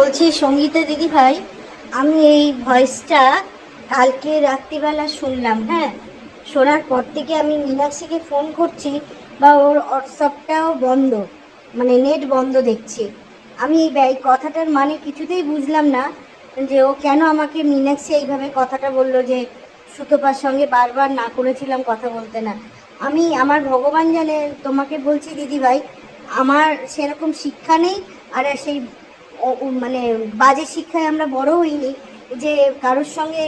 বলছি, সঙ্গীতা দিদি ভাই, আমি এই ভয়েসটা কালকে রাত্রিবেলা শুনলাম হ্যাঁ? শোনার পর থেকে আমি মীনাক্ষীকে ফোন করছি বা ওর হোয়াটসঅ্যাপটাও বন্ধ মানে নেট বন্ধ দেখছি। আমি এই কথাটার মানে কিছুতেই বুঝলাম না যে ও কেন আমাকে মীনাক্ষী এইভাবে কথাটা বলল যে সুতোপার সঙ্গে বারবার না করেছিলাম কথা বলতে না। আমি, আমার ভগবান জানে, তোমাকে বলছি দিদি ভাই, আমার সেরকম শিক্ষা নেই, আর সেই মানে বাজে শিক্ষায় আমরা বড় হইনি যে কারোর সঙ্গে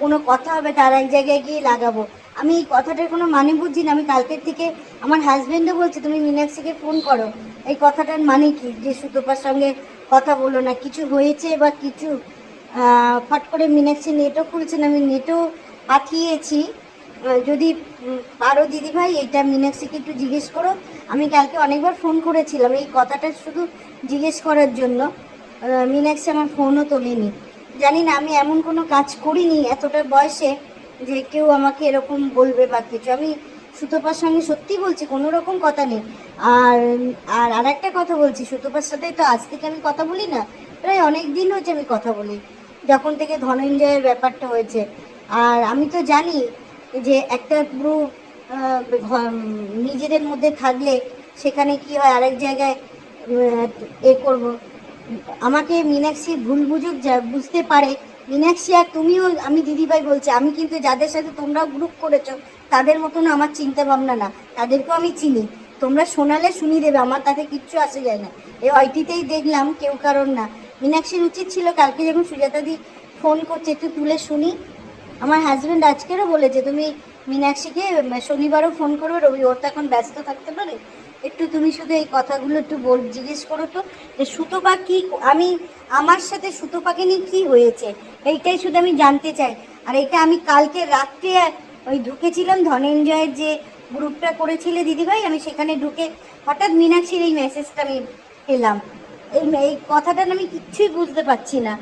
কোনো কথা হবে তার এক জায়গায় গিয়ে লাগাবো। আমি এই কথাটার কোনো মানে বুঝছি না। আমি কালকের থেকে আমার হাজব্যান্ডও বলছে, তুমি মীনাক্ষীকে ফোন করো। এই কথাটার মানে কি? যে সুতোপার সঙ্গে কথা বলো না। কিছু হয়েছে বা কিছু ফট করে মীনাক্ষী নেটও খুলছে না। আমি নেটও পাঠিয়েছি। যদি পারো দিদিভাই এটা মীনাক্ষীকে একটু জিজ্ঞেস করো। আমি কালকে অনেকবার ফোন করেছিলাম, এই কথাটা শুধু জিজ্ঞেস করার জন্য। মীনাক্ষী আমার ফোনও তোলেনি। জানি না, আমি এমন কোনো কাজ করিনি এতটা বয়সে যে কেউ আমাকে এরকম বলবে বা কিছু। আমি সুতোপার সঙ্গে সত্যি বলছি, কোনো রকম কথা নেই। আর আর আরেকটা কথা বলছি, সুতোপার সাথে তো আজ থেকে আমি কথা বলি না, প্রায় অনেক দিন হচ্ছে আমি কথা বলি। যখন থেকে ধনঞ্জয়ের ব্যাপারটা হয়েছে। আর আমি তো জানি যে একটা গ্রুপ নিজেদের মধ্যে থাকলে সেখানে কি হয়, আরেক জায়গায় এ করব। আমাকে মীনাক্ষী ভুল বুঝুক যা, বুঝতে পারে। মীনাক্ষী, আর তুমিও, আমি দিদিভাই বলছি, আমি কিন্তু যাদের সাথে তোমরাও গ্রুপ করেছ, তাদের মতন আমার চিন্তা ভাবনা না। তাদেরকেও আমি চিনি। তোমরা শোনালে শুনি দেবে, আমার তাতে কিচ্ছু আসে যায় না। এই ওইটিতেই দেখলাম, কেউ কারণ না। মীনাক্ষীর উচিত ছিল কালকে যখন সুজাতা দি ফোন করছে, একটু তুলে শুনি। আমার হাজব্যান্ড আজকেরও বলেছে, তুমি মীনাক্ষীকে শনিবারও ফোন করবে রবি ওর তো এখন ব্যস্ত থাকতে পারে। একটু তুমি শুধু এই কথাগুলো একটু বল, জিজ্ঞেস করো তো, যে সুতোপা কি, আমি, আমার সাথে সুতোপাকে নিয়ে কী হয়েছে? এইটাই শুধু আমি জানতে চাই। আর এটা আমি কালকে রাত্রে, ওই ঢুকেছিলাম ধনঞ্জয়ের যে গ্রুপটা করেছিলে দিদিভাই, আমি সেখানে ঢুকে হঠাৎ মীনাক্ষীর এই মেসেজটা আমি পেলাম। এই এই কথাটা আমি কিচ্ছুই বুঝতে পারছি না।